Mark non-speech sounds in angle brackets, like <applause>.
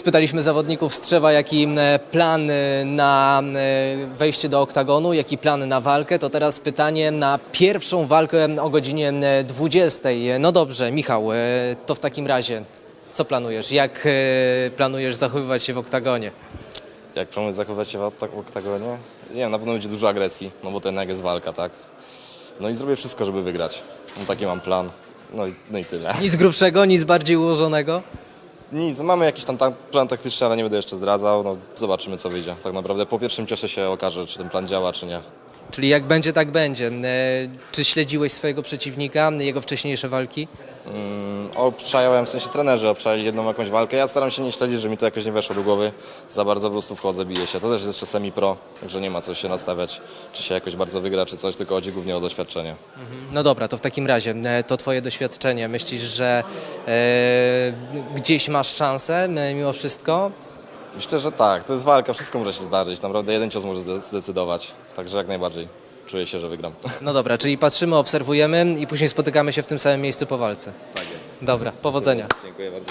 Spytaliśmy zawodników Strzewa, jaki plan e, na e, wejście do oktagonu, jaki plan na walkę. To teraz pytanie na pierwszą walkę o godzinie e, 20. No dobrze, Michał, e, to w takim razie co planujesz? Jak planujesz zachowywać się w oktagonie? Jak planuję zachowywać się w oktagonie? Nie wiem, na pewno będzie dużo agresji, no bo to jednak jest walka, tak? No i zrobię wszystko, żeby wygrać. No taki mam plan. No i, no i tyle. Nic grubszego, nic bardziej ułożonego? Nic, mamy jakiś tam ta- plan taktyczny, ale nie będę jeszcze zdradzał. No zobaczymy, co wyjdzie. Tak naprawdę po pierwszym cieszę się okaże, czy ten plan działa, czy nie. Czyli jak będzie, tak będzie. E, Czy śledziłeś swojego przeciwnika, jego wcześniejsze walki? Mm, obczajałem, w sensie trenerzy obczali jedną jakąś walkę. Ja staram się nie śledzić, że mi to jakoś nie weszło do głowy. Za bardzo po prostu wchodzę, biję się. To też jest jeszcze semi-pro, także nie ma co się nastawiać, czy się jakoś bardzo wygra, czy coś, tylko chodzi głównie o doświadczenie. No dobra, to w takim razie e, to twoje doświadczenie. Myślisz, że e, gdzieś masz szansę e, mimo wszystko? Myślę, że tak. To jest walka, wszystko może się zdarzyć. Naprawdę jeden cios może zde- zdecydować. Także jak najbardziej czuję się, że wygram. <laughs> No dobra, czyli patrzymy, obserwujemy i później spotykamy się w tym samym miejscu po walce. Tak jest. Dobra, powodzenia. Dziękuję bardzo.